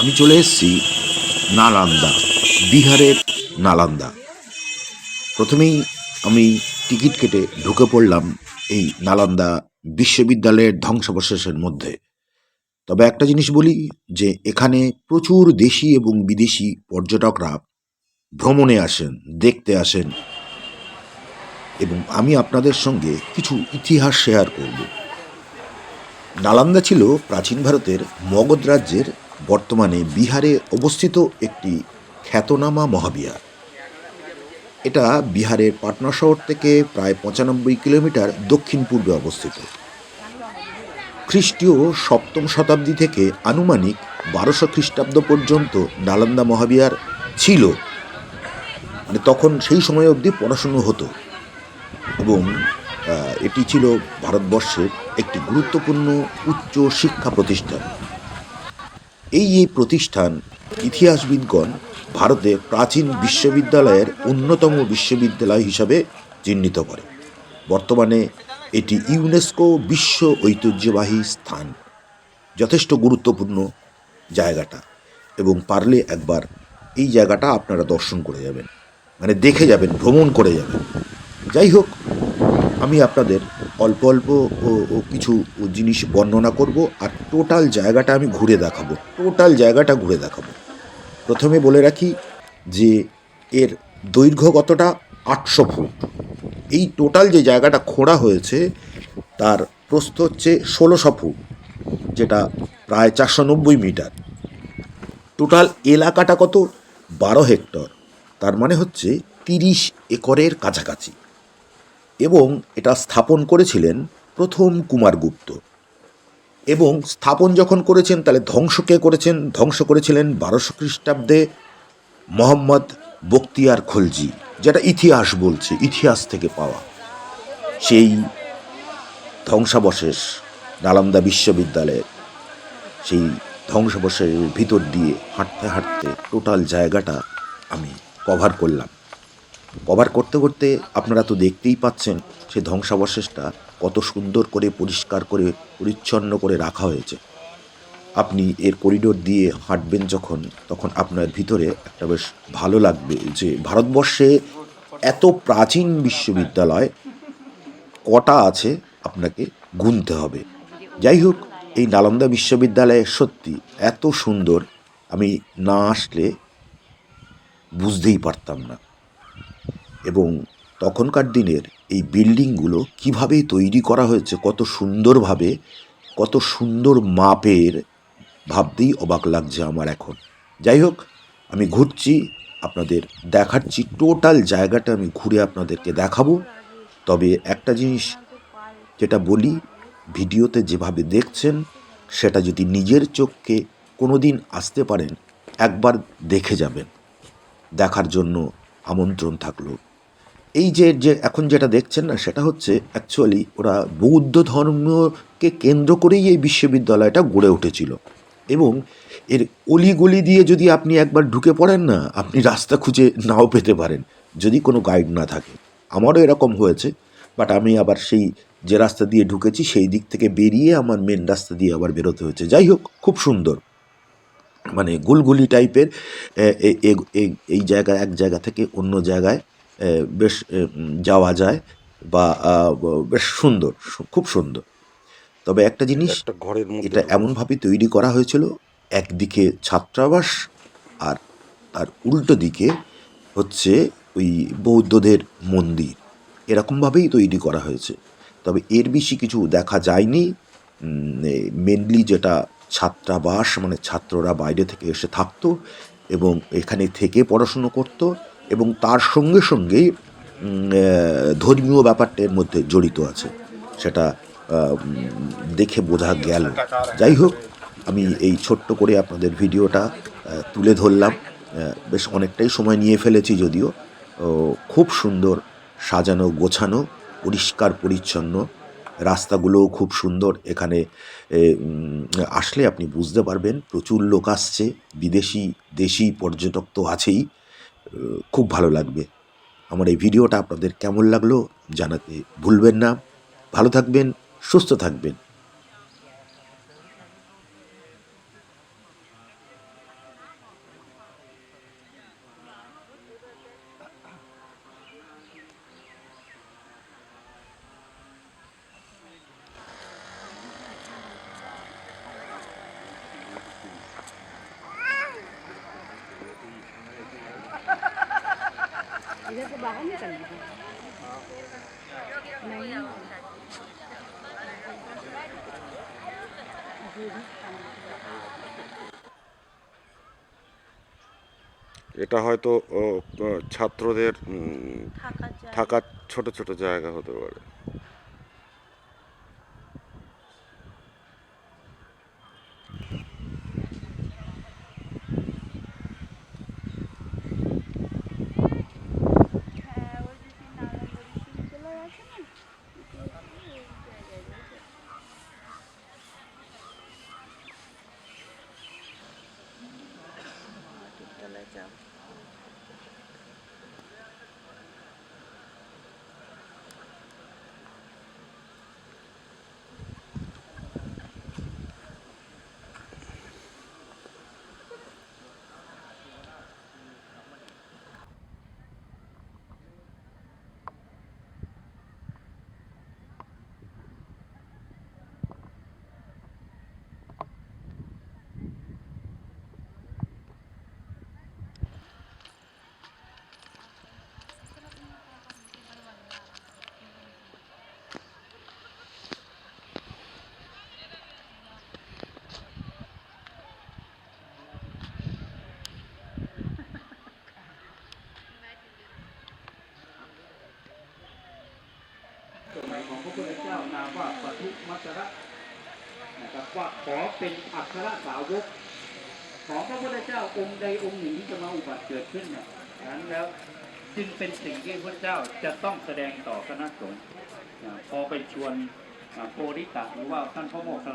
আমি চলে এসেছি নালান্দা, বিহারের নালান্দা। প্রথমেই আমি টিকিট কেটে ঢুকে পড়লাম এই নালান্দা বিশ্ববিদ্যালয়ের ধ্বংসাবশেষের মধ্যে। তবে একটা জিনিস বলি যে, এখানে প্রচুর দেশি এবং বিদেশি পর্যটকরা ভ্রমণে আসেন, দেখতে আসেন এবং আমি আপনাদের সঙ্গে কিছু ইতিহাস শেয়ার করব। নালান্দা ছিল প্রাচীন ভারতের মগধ রাজ্যের বর্তমানে বিহারে অবস্থিত একটি খ্যাতনামা মহাবিহার। এটা বিহারের পাটনা শহর থেকে প্রায় পঁচানব্বই কিলোমিটার দক্ষিণ পূর্বে অবস্থিত। খ্রিস্টীয় সপ্তম শতাব্দী থেকে আনুমানিক বারোশো খ্রিস্টাব্দ পর্যন্ত নালন্দা মহাবিহার ছিল। মানে তখন সেই সময় অবধি পড়াশুনো হতো। এবং এটি ছিল ভারতবর্ষের একটি গুরুত্বপূর্ণ উচ্চ শিক্ষা প্রতিষ্ঠান। এই এই প্রতিষ্ঠান ইতিহাসবিদগণ ভারতে প্রাচীন বিশ্ববিদ্যালয়ের অন্যতম বিশ্ববিদ্যালয় হিসাবে চিহ্নিত করে। বর্তমানে এটি ইউনেস্কো বিশ্ব ঐতিহ্যবাহী স্থান। যথেষ্ট গুরুত্বপূর্ণ জায়গাটা এবং পারলে একবার এই জায়গাটা আপনারা দর্শন করে যাবেন। মানে দেখে যাবেন, ভ্রমণ করে যাবেন। যাই হোক, আমি আপনাদের অল্প অল্প কিছু জিনিস বর্ণনা করব আর টোটাল জায়গাটা আমি ঘুরে দেখাবো। টোটাল জায়গাটা ঘুরে দেখাবো। প্রথমে বলে রাখি যে এর দৈর্ঘ্য কতটা? আটশো ফুট। এই টোটাল যে জায়গাটা খোঁড়া হয়েছে, তার প্রস্থ হচ্ছে ষোলোশো ফুট, যেটা প্রায় চারশো নব্বই মিটার। টোটাল এলাকাটা কত? বারো হেক্টর। তার মানে হচ্ছে তিরিশ একরের কাছাকাছি। এবং এটা স্থাপন করেছিলেন প্রথম কুমারগুপ্ত এবং স্থাপন যখন করেছেন, তাহলে ধ্বংস কে করেছেন? ধ্বংস করেছিলেন বারোশো খ্রিস্টাব্দে মোহাম্মদ বখতিয়ার খলজি, যেটা ইতিহাস বলছে, ইতিহাস থেকে পাওয়া। সেই ধ্বংসাবশেষ নালন্দা বিশ্ববিদ্যালয়ের, সেই ধ্বংসাবশেষের ভিতর দিয়ে হাঁটতে হাঁটতে টোটাল জায়গাটা আমি কভার করলাম। কভার করতে করতে আপনারা তো দেখতেই পাচ্ছেন সে ধ্বংসাবশেষটা কত সুন্দর করে পরিষ্কার করে, পরিচ্ছন্ন করে রাখা হয়েছে। আপনি এর করিডোর দিয়ে হাঁটবেন যখন, তখন আপনার ভিতরে একটা বেশ ভালো লাগবে যে ভারতবর্ষে এত প্রাচীন বিশ্ববিদ্যালয় কটা আছে আপনাকে গুনতে হবে। যাই হোক, এই নালন্দা বিশ্ববিদ্যালয়ে সত্যি এত সুন্দর, আমি না আসলে বুঝতেই পারতাম না। এবং তখনকার দিনের এই বিল্ডিংগুলো কীভাবে তৈরি করা হয়েছে, কত সুন্দরভাবে, কত সুন্দর মাপের, ভাবতেই অবাক লাগছে আমার এখন। যাই হোক, আমি ঘুরছি, আপনাদের দেখাচ্ছি, টোটাল জায়গাটা আমি ঘুরে আপনাদেরকে দেখাবো। তবে একটা জিনিস যেটা বলি, ভিডিওতে যেভাবে দেখছেন, সেটা যদি নিজের চোখকে কোনো দিন আসতে পারেন, একবার দেখে যাবেন। দেখার জন্য আমন্ত্রণ থাকল। এই যে যে এখন যেটা দেখছেন না, সেটা হচ্ছে অ্যাকচুয়ালি ওরা বৌদ্ধ ধর্মকে কেন্দ্র করেই এই বিশ্ববিদ্যালয়টা গড়ে উঠেছিল। এবং এর অলিগলি দিয়ে যদি আপনি একবার ঢুকে পড়েন না, আপনি রাস্তা খুঁজে নাও পেতে পারেন, যদি কোনো গাইড না থাকে। আমারও এরকম হয়েছে বাট আমি আবার সেই যে রাস্তা দিয়ে ঢুকেছি, সেই দিক থেকে বেরিয়ে আমার মেন রাস্তা দিয়ে আবার বেরোতে হয়েছে। যাই হোক, খুব সুন্দর। মানে গুলগুলি টাইপের এই জায়গা এক জায়গা থেকে অন্য জায়গায় বেশ যাওয়া যায় বা বেশ সুন্দর খুব সুন্দর। তবে একটা জিনিস ঘরের এটা এমনভাবে তৈরি করা হয়েছিল একদিকে ছাত্রাবাস আর তার উল্টো দিকে হচ্ছে ওই বৌদ্ধদের মন্দির। এরকমভাবেই তৈরি করা হয়েছে। তবে এর বেশি কিছু দেখা যায়নি। মেনলি যেটা ছাত্রাবাস মানে ছাত্ররা বাইরে থেকে এসে থাকতো এবং এখানে থেকে পড়াশুনো করতো। এবং তার সঙ্গে সঙ্গেই ধর্মীয় ব্যাপারটা এর মধ্যে জড়িত আছে। সেটা দেখে বোঝা গেল। যাই হোক, আমি এই ছোট্ট করে আপনাদের ভিডিওটা তুলে ধরলাম। বেশ অনেকটাই সময় নিয়ে ফেলেছি যদিও। খুব সুন্দর সাজানো, গোছানো, পরিষ্কার, পরিচ্ছন্ন রাস্তাগুলোও খুব সুন্দর। এখানে আসলে আপনি বুঝতে পারবেন, প্রচুর লোক আসছে। বিদেশি, দেশি পর্যটক তো আছেই। খুব ভালো লাগবে। আমার এই ভিডিওটা আপনাদের কেমন লাগল জানাতে ভুলবেন না। ভালো থাকবেন, সুস্থ থাকবেন। बाहर निकल गए नहीं अभी भी এটা হয়তো ও, ও, ছাত্রদের উম, থাকার জায়গা থাকার ছোট ছোট জায়গা হতে পারে ว่าขอเป็นอัครสาวก ของพระพุทธเจ้าองค์ใดองค์หนึ่งที่จะมาอุบัติเกิดขึ้นเนี่ยดังนั้นแล้วจึงเป็นสิ่งที่พระเจ้าจะต้องแสดงต่อคณะสงฆ์พอไปชวนโพธิตะหรือว่าท่านพ่อโมก